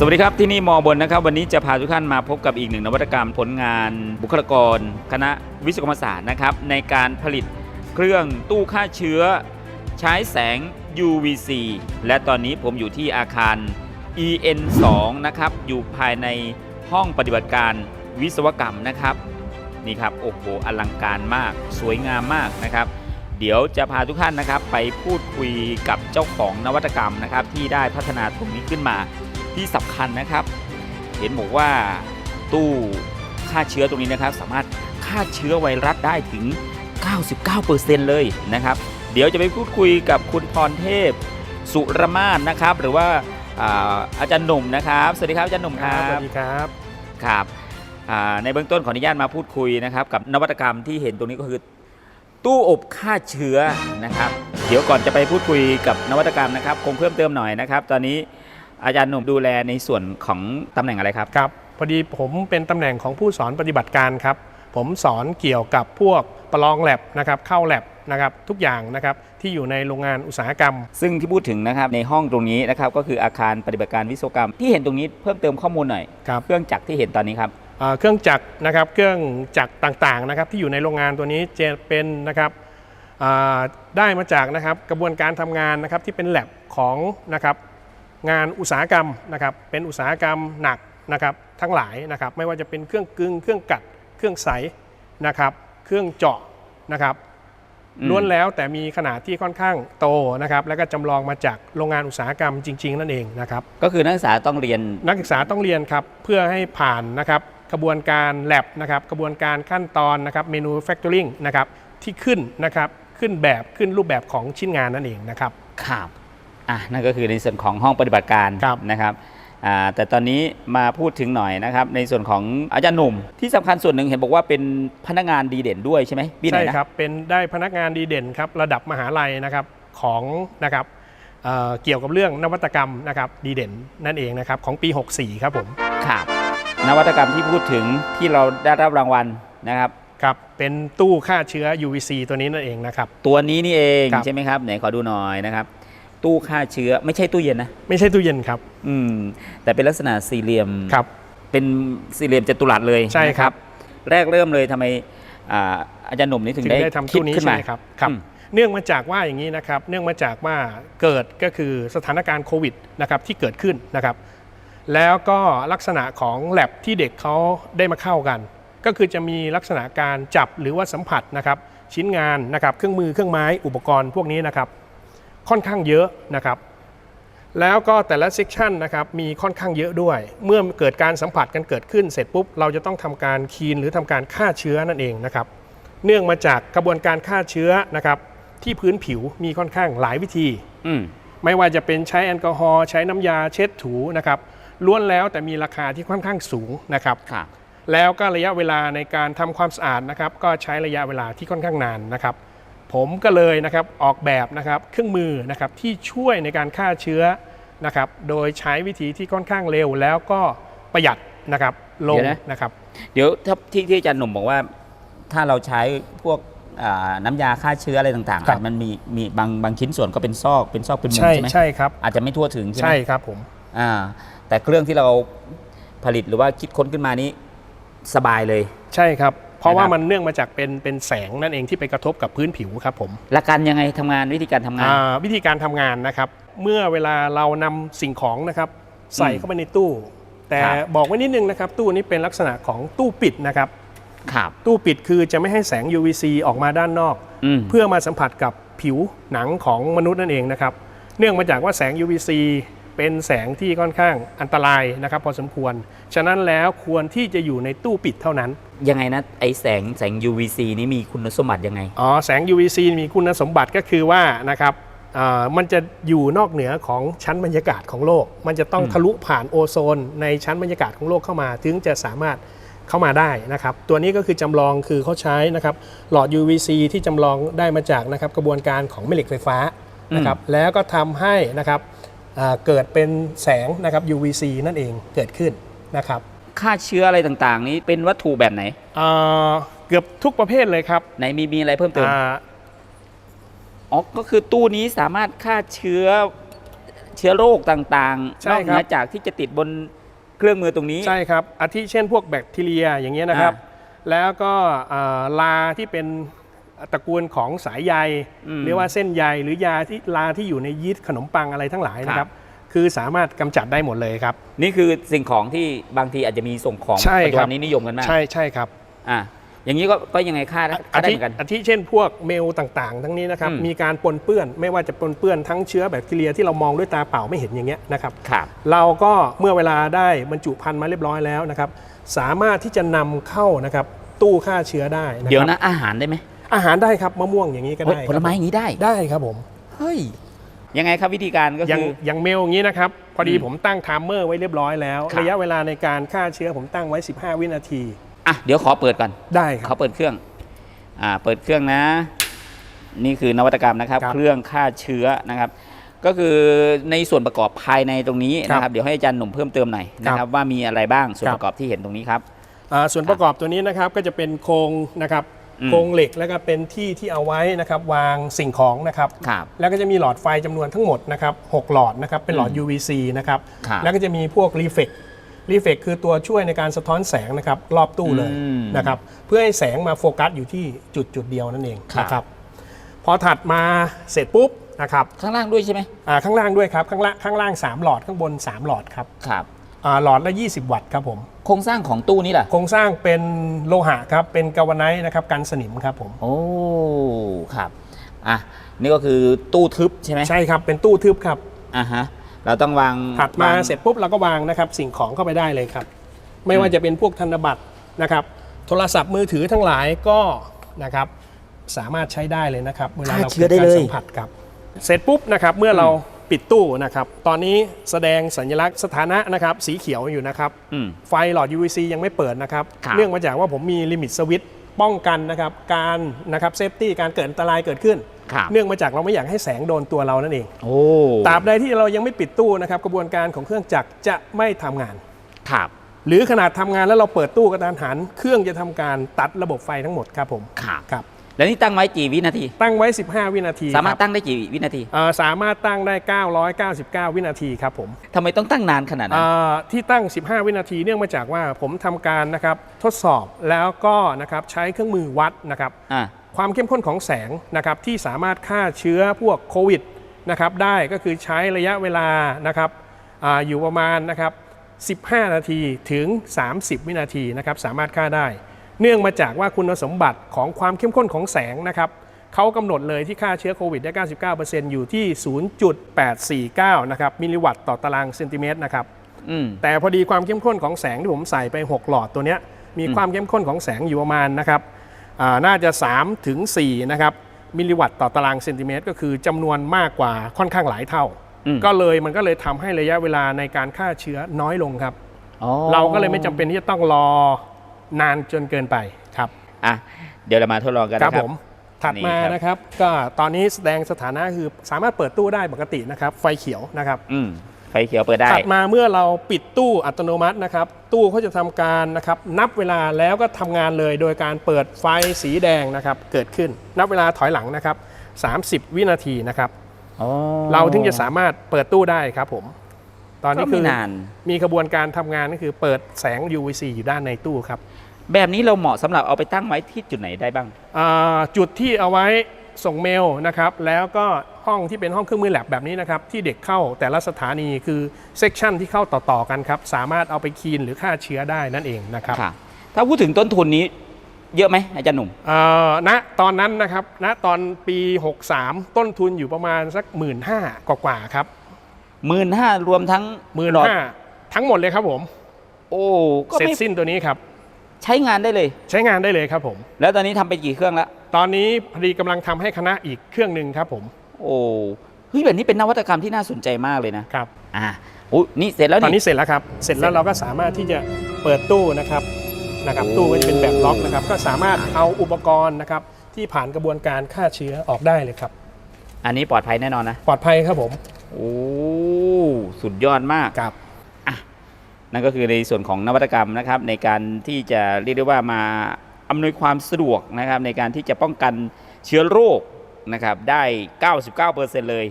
สวัสดีครับ ที่นี่มอบนนะครับ วันนี้จะพาทุกท่านมาพบกับอีกหนึ่งนวัตกรรมผลงานบุคลากร คณะวิศวกรรมศาสตร์นะครับ ในการผลิตเครื่องตู้ฆ่าเชื้อ ใช้แสง UVC และตอนนี้ผมอยู่ที่อาคาร EN 2 นะครับ อยู่ภายในห้องปฏิบัติการวิศวกรรมนะครับ นี่ครับ โอ้โหอลังการมาก สวยงามมากนะครับ เดี๋ยวจะพาทุกท่านนะครับ ไปพูดคุยกับเจ้าของนวัตกรรมนะครับ ที่ได้พัฒนาตรงนี้ขึ้นมา ที่สำคัญนะครับ เห็นบอกว่าตู้ฆ่าเชื้อตรงนี้นะครับ สามารถฆ่าเชื้อไวรัสได้ถึง 99%เลยนะครับ เดี๋ยวจะไปพูดคุยกับคุณพรเทพสุรมาศนะครับ หรือว่าอ่าอาจารย์หนุ่มนะครับ สวัสดีครับอาจารย์หนุ่มคครัรับสวับสดีครับครับอ่าในเบื้องต้นขออนุญาตมาพูดคุยนะครับ กับนวัตกรรมที่เห็นตรงนี้ก็คือ ตู้อบฆ่าเชื้อนะครับ เดี๋ยวก่อนจะไปพูดคุยกับนวัตกรรมนะครับ คงเพิ่มเติมหน่อยนะครับ ตอนนี้ อาจารย์หนุ่มดูแลในส่วนของตำแหน่งอะไรครับ ครับพอดีผมเป็นตำแหน่งของผู้สอนปฏิบัติการครับ ผมสอนเกี่ยวกับพวกประลองแลบนะครับเข้าแลบนะครับทุกอย่างนะครับที่อยู่ในโรงงานอุตสาหกรรม ซึ่งที่พูดถึงนะครับในห้องตรงนี้นะครับก็คืออาคารปฏิบัติการวิศวกรรม ที่เห็นตรงนี้เพิ่มเติมข้อมูลหน่อยครับ เครื่องจักรที่เห็นตอนนี้ครับเอ่อเครื่องจักรนะครับเครื่องจักรต่างๆนะครับที่อยู่ในโรงงานตัวนี้จะเป็นนะครับอ่าได้มาจากนะครับกระบวนการทำงานนะครับที่เป็นแลบของนะครับ งานอุตสาหกรรมนะครับเป็นอุตสาหกรรมหนักนะครับทั้งหลายนะครับไม่ว่าจะเป็นเครื่องกึ่งเครื่องกัด เครื่องใสนะครับเครื่องเจาะนะครับอืมล้วนแล้วแต่มีขนาดที่ค่อนข้างโตนะครับแล้วก็จำลองมาจากโรงงานอุตสาหกรรมจริง ๆ นั่นเองนะครับก็คือนักศึกษาต้องเรียนนักศึกษาต้องเรียนครับเพื่อให้ผ่านนะครับกระบวนการแลบนะครับกระบวนการขั้นตอนนะครับเมนู factoring นะครับที่ขึ้นนะครับขึ้นแบบขึ้นรูปแบบของชิ้นงานนั่นเองนะครับครับ อะนั่นก็คือในส่วนของห้องปฏิบัติการครับนะครับอ่าแต่ตอนนี้มาพูดถึงหน่อยนะครับ ในส่วนของอาจารย์หนุ่ม ที่สำคัญส่วนหนึ่งเห็นบอกว่าเป็นพนักงานดีเด่นด้วยใช่ไหมปีไหนใช่นะครับเป็นได้พนักงานดีเด่นครับระดับมหาลัยนะครับของนะครับเอ่อเกี่ยวกับเรื่องนวัตกรรมนะครับดีเด่นนั่นเองนะครับของปี 64 ครับผมครับนวัตกรรมที่พูดถึงที่เราได้รับรางวัลนะครับครับเป็นตู้ฆ่าเชื้อ UVC ตัวนี้นั่นเองนะครับตัวนี้นี่เองครับใช่ไหมครับไหนขอดูหน่อยนะครับ ตู้ฆ่าเชื้อไม่ใช่ตู้เย็นนะไม่ใช่ตู้เย็นครับอืมแต่เป็นลักษณะสี่เหลี่ยมครับ เป็นสี่เหลี่ยมจัตุรัสเลยใช่ครับนะแรกเริ่มเลยทำไมอ่าอาจารย์หนุ่มนี่ถึงถึงได้ได้ทำคิดตู้นี้ขึ้นใช่มาไหมครับครับอืมเนื่องมาจากว่าอย่างนี้นะครับ เนื่องมาจากว่าเกิดก็คือสถานการณ์โควิดนะครับที่เกิดขึ้นนะครับ แล้วก็ลักษณะของแลบที่เด็กเขาได้มาเข้ากัน ก็คือจะมีลักษณะการจับหรือว่าสัมผัสนะครับ ชิ้นงานนะครับ เครื่องมือเครื่องไม้อุปกรณ์พวกนี้นะครับ ค่อนข้างเยอะนะครับ แล้วก็แต่ละเซกชันนะครับมีค่อนข้างเยอะด้วย เมื่อเกิดการสัมผัสกันเกิดขึ้นเสร็จปุ๊บ เราจะต้องทำการคีนหรือทำการฆ่าเชื้อนั่นเองนะครับ เนื่องมาจากกระบวนการฆ่าเชื้อนะครับที่พื้นผิวมีค่อนข้างหลายวิธีอืมไม่ว่าจะเป็นใช้แอลกอฮอล์ใช้น้ำยาเช็ดถูนะครับล้วนแล้วแต่มีราคาที่ค่อนข้างสูงนะครับค่ะแล้วก็ระยะเวลาในการทำความสะอาดนะครับก็ใช้ระยะเวลาที่ค่อนข้างนานนะครับ ผมก็เลยนะครับออกแบบนะครับเครื่องมือนะครับที่ช่วยในการฆ่าเชื้อนะครับโดยใช้วิธีที่ค่อนข้างเร็วแล้วก็ประหยัดนะครับลงเดี๋ยวนะ นะครับ เดี๋ยวถ้าที่ที่อาจารย์หนุ่มบอกว่าถ้าเราใช้พวกอ่าน้ำยาฆ่าเชื้ออะไรต่างๆครับ อะมันมีมีบางบางชิ้นส่วนก็เป็นซอกเป็นซอกเป็นมุมใช่ใช่ไหมใช่ครับอาจจะไม่ทั่วถึงใช่ไหมใช่ครับผม อ่าแต่เครื่องที่เราผลิตหรือว่าคิดค้นขึ้นมานี้สบายเลย ใช่ครับ เพราะว่านะครับมันเนื่องมาจากเป็นเป็นแสงนั่นเองที่ไปกระทบกับพื้นผิวครับผมหลักการยังไงทำงานวิธีการทำงานอ่าวิธีการทำงานนะครับ เมื่อเวลาเรานำสิ่งของนะครับใส่อืมเข้าไปในตู้ แต่ครับบอกไว้นิดนึงนะครับ ตู้นี้เป็นลักษณะของตู้ปิดนะครับครับตู้ปิดคือจะไม่ให้แสง UVC ออกมาด้านนอกอืมเพื่อมาสัมผัสกับผิวหนังของมนุษย์นั่นเองนะครับ เนื่องมาจากว่าแสง UVC เป็นแสงที่ค่อนข้างอันตรายนะครับ พอสมควร ฉะนั้นแล้วควรที่จะอยู่ในตู้ปิดเท่านั้น ยังไงนะไอแสงแสง UVC นี้มีคุณสมบัติยังไง อ๋อแสง UVC มีคุณสมบัติก็คือว่านะครับอ่ามันจะอยู่นอกเหนือของชั้นบรรยากาศของโลก มันจะต้องอืมทะลุผ่านโอโซน ในชั้นบรรยากาศของโลกเข้ามา ถึงจะสามารถเข้ามาได้นะครับ ตัวนี้ก็คือจำลองคือเขาใช้นะครับหลอด UVC ที่จำลองได้มาจากนะครับกระบวนการของแม่เหล็กไฟฟ้านะครับแล้วก็ทำให้นะครับอ่า เกิดเป็นแสงนะครับ UVC นั่นเองเกิดขึ้นนะครับฆ่าเชื้ออะไรต่างๆ นี้เป็นวัตถุแบบไหนอ่าเกือบทุกประเภทเลยครับไหนมีมีอะไรเพิ่มเติมอ่าอ๋อก็คือตู้นี้สามารถฆ่าเชื้อเชื้อโรคต่างๆใช่นอกเหนือครับจากที่จะติดบนเครื่องมือตรงนี้ใช่ครับอาทิเช่นพวกแบคทีเรียอย่างเงี้ยนะครับอ่แล้วก็อ่าลาที่เป็น ตระกูลของสายใยอืมหรือว่าเส้นใยหรือยาที่ลาที่อยู่ในยีสต์ขนมปังอะไรทั้งหลายนะคครัรับบคือสามารถกำจัดได้หมดเลยครับ นี่คือสิ่งของที่บางทีอาจจะมีส่งของใช่ปัจจุครับับนนี้นิยมกันมาก ใช่ใช่ครับอะอย่างนี้ก็ก็ยังไงค่าได้ค่าอาได้ทิเหมือนกันอาทิเช่นพวกเมลต่างๆ ทั้งนี้นะครับอืมมีการปนเปื้อนไม่ว่าจะปนเปื้อนทั้งเชื้อแบคทีเรียที่เรามองด้วยตาเปล่าไม่เห็นอย่างเงี้ยนะครับครับเราก็เมื่อเวลาได้บรรจุภัณฑ์มาเรียบร้อยแล้วนะครับ สามารถที่จะนำเข้านะครับตู้ฆ่าเชื้อได้นะเดี๋ยวครับนะอาหารได้ไหม อาหารได้ครับมะม่วงอย่างนี้ก็เฮ้ยได้ผลไม้อย่างนี้ได้ ได้ครับผม เฮ้ย ยังไงครับวิธีการก็อย่างคือ อย่างเมลอย่างนี้นะครับ พอดีอืมผมตั้งไทม์เมอร์ไว้เรียบร้อยแล้ว ครับ ระยะเวลาในการฆ่าเชื้อผมตั้งไว้ 15 วินาทีอะเดี๋ยวขอเปิดก่อนได้ครัเขาบเปิดเครื่องอ่าเปิดเครื่องนะ นี่คือนวัตกรรมนะครับ ครับเครื่องฆ่าเชื้อนะครับ ก็คือในส่วนประกอบภายในตรงนี้นะคครัรับบเดี๋ยวให้อาจารย์หนุ่มเพิ่มเติมหน่อยนะคครัรับบ ว่ามีอะไรบ้างส่วนครับประกอบที่เห็นตรงนี้ครับ อ่าส่วนประกอบตัวนี้นะครับก็จะเป็นโครงนะครับอืม โครงเหล็กแล้วก็เป็นที่ที่เอาไว้นะครับวางสิ่งของนะครับครับแล้วก็จะมีหลอดไฟจำนวนทั้งหมดนะครับ6หลอดนะครับเป็นหลอดอืม UVC นะครับครับแล้วก็จะมีพวกรีเฟกรีเฟกคือตัวช่วยในการสะท้อนแสงนะครับรอบตู้เลยอืมนะครับเพื่อให้แสงมาโฟกัสอยู่ที่จุดจุดเดียวนั่นเองครับ นะครับพอถัดมาเสร็จปุ๊บนะครับข้างล่างด้วยใช่ไหมอ่าข้างล่างด้วยครับข้างล่างข้างล่าง 3 หลอดข้างบน 3 หลอดครับ ครับ อ่าหลอดละ 20 วัตต์ครับผมโครงสร้างของตู้นี้ล่ะ โครงสร้างเป็นโลหะครับเป็นกาวาไนท์นะครับกันสนิมครับผมโอ้ ครับอะนี่ก็คือตู้ทึบใช่ไหมใช่ครับเป็นตู้ทึบครับอะฮะ เราต้องวางถัดมาวง เสร็จปุ๊บเราก็วางนะครับสิ่งของเข้าไปได้เลยครับ ไม่ว่าจะเป็นพวกธนบัตรนะครับ โทรศัพท์มือถือทั้งหลายก็นะครับสามารถใช้ได้เลยนะครับเวลาเราฆ่าเชื้อได้กิเลยการสัมผัสครับ เสร็จปุ๊บนะครับเมื่อเรา ปิดตู้นะครับ ตอนนี้แสดงสัญลักษณ์สถานะนะครับ สีเขียวอยู่นะครับ อืม ไฟหลอด UVC ยังไม่เปิดนะครับ ครับ เนื่องมาจากว่าผมมีลิมิตสวิตช์ป้องกันนะครับ การนะครับเซฟตี้การเกิดอันตรายเกิดขึ้น ครับเนื่องมาจากเราไม่อยากให้แสงโดนตัวเรานั่นเอง โอ้ตราบใดที่เรายังไม่ปิดตู้นะครับกระบวนการของเครื่องจักรจะไม่ทำงาน ครับหรือขนาดทำงานแล้วเราเปิดตู้กระดานหัน เครื่องจะทำการตัดระบบไฟทั้งหมดครับผมครับ ครับ แล้วนี่ตั้งไว้กี่วินาที ตั้งไว้ 15 วินาทีสามารถคบตั้งได้กี่วินาทีเอ่อสามารถตั้งได้ 999 วินาทีครับผมทำไมต้องตั้งนานขนาดนั้น เอ่อที่ตั้ง 15 วินาทีเนื่องมาจากว่าผมทำการนะครับทดสอบแล้วก็นะครับใช้เครื่องมือวัดนะครับ อะความเข้มข้นของแสงนะครับที่สามารถฆ่าเชื้อพวกโควิดนะครับได้ก็คือใช้ระยะเวลานะครับอาอยู่ประมาณนะครับ15 นาทีถึง 30 วินาทีนะครับสามารถฆ่าได้ เนื่องมาจากว่าคุณสมบัติของความเข้มข้นของแสงนะครับเขากำหนดเลยที่ฆ่าเชื้อโควิดได้ 99%อยู่ที่ 0.849 นะครับมิลลิวัตต์ต่อตารางเซนติเมตรนะครับอืม แต่พอดีความเข้มข้นของแสงที่ผมใส่ไป 6 หลอดตัวเนี้ยมีความเข้มข้นของแสงอยู่ประมาณนะครับอ่าน่าจะ3ถึง4นะครับมิลลิวัตต์ต่อตารางเซนติเมตร ก็คือจำนวนมากกว่าค่อนข้างหลายเท่า อืม ก็เลยมันก็เลยทำให้ระยะเวลาในการฆ่าเชื้อน้อยลงครับ อ๋อเราก็เลยไม่จำเป็นที่จะต้องรอ นานจนเกินไปครับอะเดี๋ยวเรามาทดลองกันครับนะครัผบมถัดมานี่ครับนะครับ ก็ตอนนี้แสดงสถานะคือสามารถเปิดตู้ได้ปกตินะครับ ไฟเขียวนะครับอืมไฟเขียวเปิดได้ถัดมาเมื่อเราปิดตู้อัตโนมัตินะครับ ตู้เขาจะทำการนะครับนับเวลาแล้วก็ทำงานเลย โดยการเปิดไฟสีแดงนะครับ เกิดขึ้นนับเวลาถอยหลังนะครับ 30 วินาทีนะครับอ๋อเราถึงจะสามารถเปิดตู้ได้ครับผม ตอนนี้ก็คืไม่อนานมีกระบวนการทำงานก็คือเปิดแสง UVC อยู่ด้านในตู้ครับ แบบนี้เราเหมาะสำหรับเอาไปตั้งไว้ที่จุดไหนได้บ้างอ่าจุดที่เอาไว้ส่งเมลนะครับ แล้วก็ห้องที่เป็นห้องเครื่องมือแลบแบบนี้นะครับ ที่เด็กเข้าแต่ละสถานีคือเซกชันที่เข้าต่อๆกันครับ สามารถเอาไปคีนหรือฆ่าเชื้อได้นั่นเองนะครับค่ะถ้าพูดถึงต้นทุนนี้เยอะไหมอาจารย์หนุ่มเอ่อณตอนนั้นนะครับณตอนปี 63 ต้นทุนอยู่ประมาณสัก1 5ื่นกว่าๆครับหมื่นห้ารวมทั้งหมื่นหลอดห้าทั้งหมดเลยครับผม โอ้ก็เสร็จไม่สิ้นตัวนี้ครับ ใช้งานได้เลย ใช้งานได้เลยครับผม แล้วตอนนี้ทำไปกี่เครื่องแล้ว ตอนนี้พอดีกำลังทำให้คณะอีกเครื่องหนึ่งครับผมโอ้เฮ้ยแบบนี้เป็นนวัตกรรมที่น่าสนใจมากเลยนะ ครับ อ่าโอ้นี่เสร็จแล้วตอนนี่ นี้เสร็จแล้วครับ เสร็จแล้วเราก็สามารถที่จะเปิดตู้นะครับนะครับโอ้ตู้ก็จะเป็นแบบล็อกนะครับ ก็สามารถเอาอุปกรณ์นะครับที่ผ่านกระบวนการฆ่าเชื้อออกได้เลยครับ อันนี้ปลอดภัยแน่นอนนะ ปลอดภัยครับผม โอ้ สุดยอดมาก ครับ นั่นก็คือในส่วนของนวัตกรรมนะครับ ในการที่จะเรียกได้ว่ามาอำนวยความสะดวกนะครับ ในการที่จะป้องกันเชื้อโรคนะครับได้ 99%เลย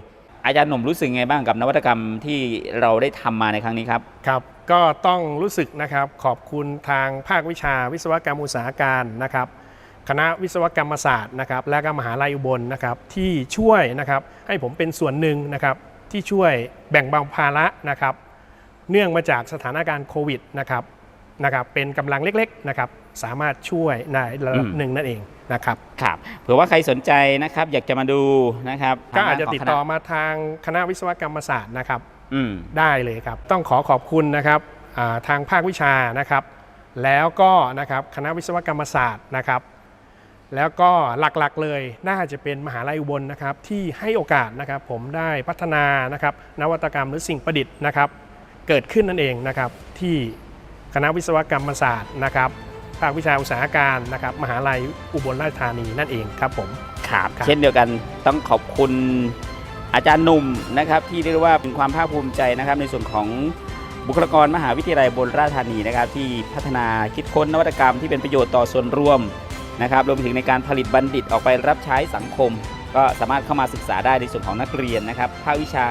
อาจารย์หนุ่มรู้สึกไงบ้างกับนวัตกรรมที่เราได้ทำมาในครั้งนี้ครับ ครับ ก็ต้องรู้สึกนะครับขอบคุณทางภาควิชาวิศวกรรมอุตสาหการนะครับคณะวิศวกรรมศาสตร์นะครับและก็มหาลัยอุบลนะครับที่ช่วยนะครับให้ผมเป็นส่วนหนึ่งนะครับที่ช่วยแบ่งเบาภาระนะครับ เนื่องมาจากสถานการณ์โควิดนะครับนะครับเป็นกำลังเล็กๆนะครับสามารถช่วยในระดับอืมหนึ่งนั่นเองนะครับครับเผื่อว่าใครสนใจนะครับอยากจะมาดูนะครับก็อาจจะทงติดขงคณต่อมาทางคณะวิศวกรรมศาสตร์นะครับอืมได้เลยครับ ต้องขอขอบคุณนะครับอ่าทางภาควิชานะครับ แล้วก็นะครับคณะวิศวกรรมศาสตร์นะครับ แล้วก็หลักๆเลยน่าจะเป็นมหาลัยอุบลนะครับที่ให้โอกาสนะครับผมได้พัฒนานะครับนวัตกรรมหรือสิ่งประดิษฐ์นะครับ เกิดขึ้นนั่นเองนะครับที่คณะวิศวกรรมศาสตร์นะครับภาควิชาอุตสาหการนะครับมหาลัยอุบลราชธานีนั่นเองครับผมครับครับเช่นเดียวกันต้องขอบคุณอาจารย์หนุ่มนะครับที่เรียกได้ว่าเป็นความภาคภูมิใจนะครับในส่วนของบุคลากรมหาวิทยาลัยบนราชธานีนะครับที่พัฒนาคิดค้นนวัตกรรมที่เป็นประโยชน์ต่อส่วนรวมนะครับรวมไปถึงในการผลิตบัณฑิตออกไปรับใช้สังคม ก็สามารถเข้ามาศึกษาได้ในส่วนของนักเรียนนะครับภาควิชา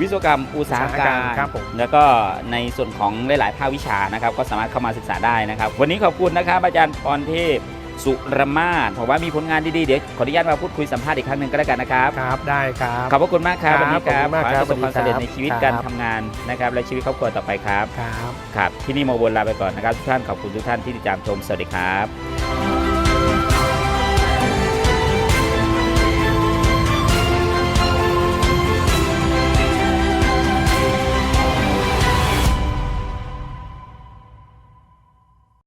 วิศวกรรมอุตสาหการครับผมแล้วก็ในส่วนของหลาย ๆ ภาควิชานะครับ ก็สามารถเข้ามาศึกษาได้นะครับ วันนี้ขอบคุณนะครับอาจารย์พรเทพสุรมาศผมว่ามีผลงานดีๆ เดี๋ยวขออนุญาตมาพูดคุยสัมภาษณ์อีกครั้งหนึ่งก็แล้วกันนะครับ ครับ ได้ครับ ขอบพระคุณมากครับครับวันนี้ครับขอบคุณมากขอให้ครัปบระสบความสำเร็จสวัสดีในชีวิตครับการทำงานนะครับ และชีวิตครอบครัวต่อไปครับ ครับ ครับ ที่นี่โมบนลาไปก่อนนะครับทุกท่านขอบคุณทุกท่านที่ติดตามชม สวัสดีครับ